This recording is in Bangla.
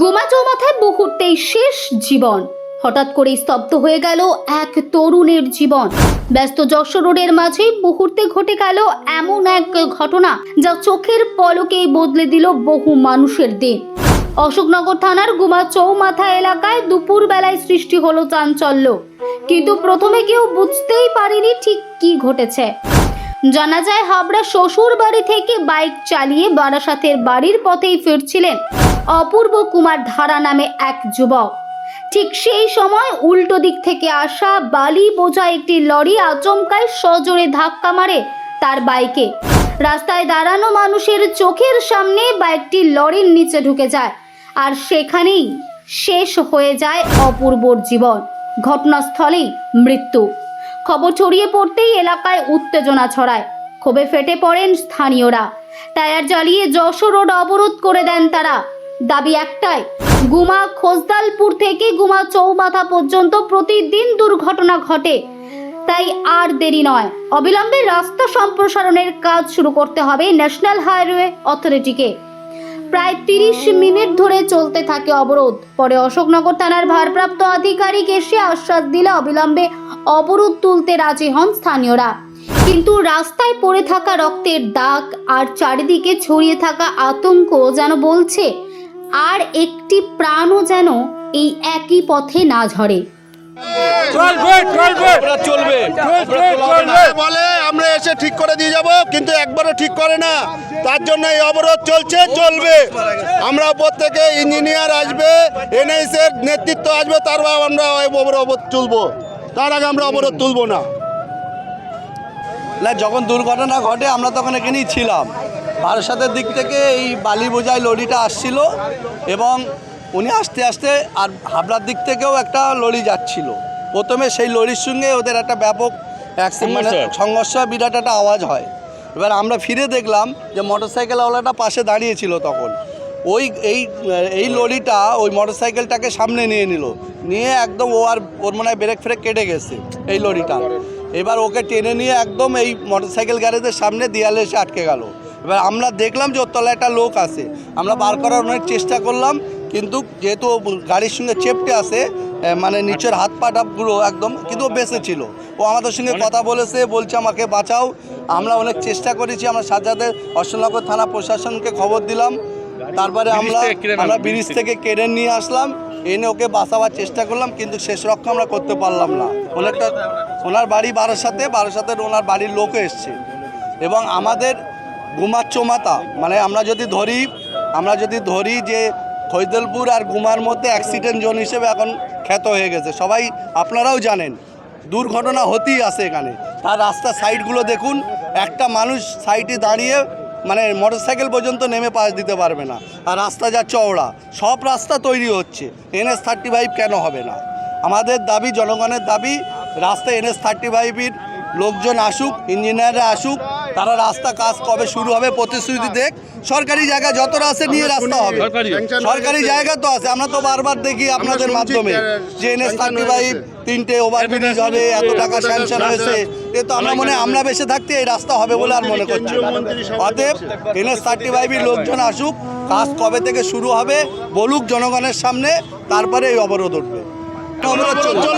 গোমা চৌমাথায় মুহূর্তেই শেষ জীবন। হঠাৎ করেই স্তব্ধ হয়ে গেল এক তরুণের জীবন। ব্যস্ত যশোর রোডের মাঝে মুহূর্তে ঘটে গেল এমন এক ঘটনা যা চোখের পলকেই বদলে দিল বহু মানুষের দিন। অশোকনগর থানার গুমা চৌমাথা এলাকায় দুপুর বেলায় সৃষ্টি হলো চাঞ্চল্য। কিন্তু প্রথমে কেউ বুঝতেই পারেনি ঠিক কি ঘটেছে। জানা যায় হাবড়া শ্বশুর বাড়ি থেকে বাইক চালিয়ে বারাসাতের বাড়ির পথেই ফিরছিলেন অপূর্ব কুমার ধারা নামে এক যুবক। ঠিক সেই সময় উল্টো দিক থেকে আসা বালি বোঝা একটি লরি আচমকায় সজোরে ধাক্কা মারে তার বাইকে। রাস্তায় দাঁড়ানো মানুষের চোখের সামনে বাইকটি লরির নিচে ঢুকে যায় আর সেখানেই শেষ হয়ে যায় অপূর্বর জীবন। ঘটনাস্থলেই মৃত্যু। খবর ছড়িয়ে পড়তেই এলাকায় উত্তেজনা ছড়ায়। ক্ষোভে ফেটে পড়েন স্থানীয়রা। টায়ার জ্বালিয়ে যশোর রোড অবরোধ করে দেন তারা। দাবি একটাই, গুমা খোসদালপুর থেকে গুমা চৌমাথা পর্যন্ত প্রতিদিন দুর্ঘটনা ঘটে। তাই আর দেরি নয়। অবিলম্বে রাস্তা সম্প্রসারণের কাজ শুরু করতে হবে ন্যাশনাল হাইওয়ে অথরিটিকে। প্রায় তিরিশ মিনিট ধরে চলতে থাকে অবরোধ। পরে অশোকনগর থানার ভারপ্রাপ্ত আধিকারিক এসে আশ্বাস দিলে অবিলম্বে অবরোধ তুলতে রাজি হন স্থানীয়রা। কিন্তু রাস্তায় পড়ে থাকা রক্তের দাগ আর চারিদিকে ছড়িয়ে থাকা আতঙ্ক যেন বলছে আর একটি প্রাণও যেন এই একই পথে না ঝরে। বলে আমরা এসে ঠিক করে দিয়ে যাব কিন্তু একবারও ঠিক করে না। তার জন্য এই অবরোধ চলছে চলবে। আমরা উপর থেকে ইঞ্জিনিয়ার আসবে এনএস এর নেতৃত্ব আসবে তারপর আমরা ওই অবরোধ তুলবো। তার আগে আমরা অবরোধ তুলবো না। না যখন দুর্ঘটনা ঘটে আমরা তখন এখানেই ছিলাম। বারাসাতের দিক থেকে এই বালি বোঝাই লরিটা আসছিল এবং উনি আস্তে আস্তে আর হাবড়ার দিক থেকেও একটা লরি যাচ্ছিল। প্রথমে সেই লরির সঙ্গে ওদের একটা ব্যাপক মানে সংঘর্ষ। সংঘর্ষ বিরাট একটা আওয়াজ হয়। এবার আমরা ফিরে দেখলাম যে মোটরসাইকেলওয়ালাটা পাশে দাঁড়িয়েছিল তখন। ওই এই এই লরিটা ওই মোটরসাইকেলটাকে সামনে নিয়ে নিল। নিয়ে একদম ও আর ওর মনে হয় ব্রেক ফ্রেক কেটে গেছে এই লরিটা এবার ওকে টেনে নিয়ে একদম এই মোটরসাইকেল গ্যারেজের সামনে দেয়ালে এসে আটকে গেল। এবার আমরা দেখলাম যে ওর তলায় একটা লোক আছে। আমরা বার করার অনেক চেষ্টা করলাম কিন্তু যেহেতু ও গাড়ির সঙ্গে চেপটে আছে মানে নিচের হাত পাটা পুরো একদম কিন্তু ও বেঁচে ছিল। ও আমাদের সঙ্গে কথা বলেছে বলছে আমাকে বাঁচাও। আমরা অনেক চেষ্টা করেছি আমরা সাজাতে অশোকনগর থানা প্রশাসনকে খবর দিলাম। তারপরে আমরা আমরা ব্রিজ থেকে কেড়ে নিয়ে আসলাম এনে ওকে বাঁচাবার চেষ্টা করলাম কিন্তু শেষ রক্ষা আমরা করতে পারলাম না। অনেকটা ওনার বাড়ি বারাসাতে বারাসাতের ওনার বাড়ির লোকও এসছে। এবং আমাদের গুমার চোমাতা মানে আমরা যদি ধরি আমরা যদি ধরি যে ফৈদলপুর আর গুমার মধ্যে অ্যাক্সিডেন্ট জোন হিসেবে এখন খ্যাত হয়ে গেছে। সবাই আপনারাও জানেন দুর্ঘটনা হতেই আছে এখানে। তার রাস্তা সাইডগুলো দেখুন একটা মানুষ সাইডে দাঁড়িয়ে মানে মোটরসাইকেল পর্যন্ত নেমে পাশ দিতে পারবে না। আর রাস্তা যা চওড়া সব রাস্তা তৈরি হচ্ছে। এনএস থার্টি ফাইভ কেন হবে না? আমাদের দাবি জনগণের দাবি রাস্তা এনএস থার্টি ফাইভের লোকজন আসুক ইঞ্জিনিয়াররা আসুক তারা রাস্তা কাজ কবে শুরু হবে প্রতিশ্রুতি দেখ। সরকারি জায়গা যত আছে নিয়ে রাস্তা হবে। সরকারি। জায়গা তো আছে আমরা তো বারবার দেখি আপনাদের মাধ্যমে যে এনএস থার্টি ফাইভ তিনটে ওভার ব্রিজ হবে এত টাকা স্যাংশন হয়েছে। এ তো আমরা মনে হয় আমরা বেঁচে থাকতে এই রাস্তা হবে বলে আর মনে করছি অতএব এনএস থার্টি ফাইভের লোকজন আসুক কাজ কবে থেকে শুরু হবে বলুক জনগণের সামনে তারপরে এই অবরোধ উঠবে। অবরোধ চলবে।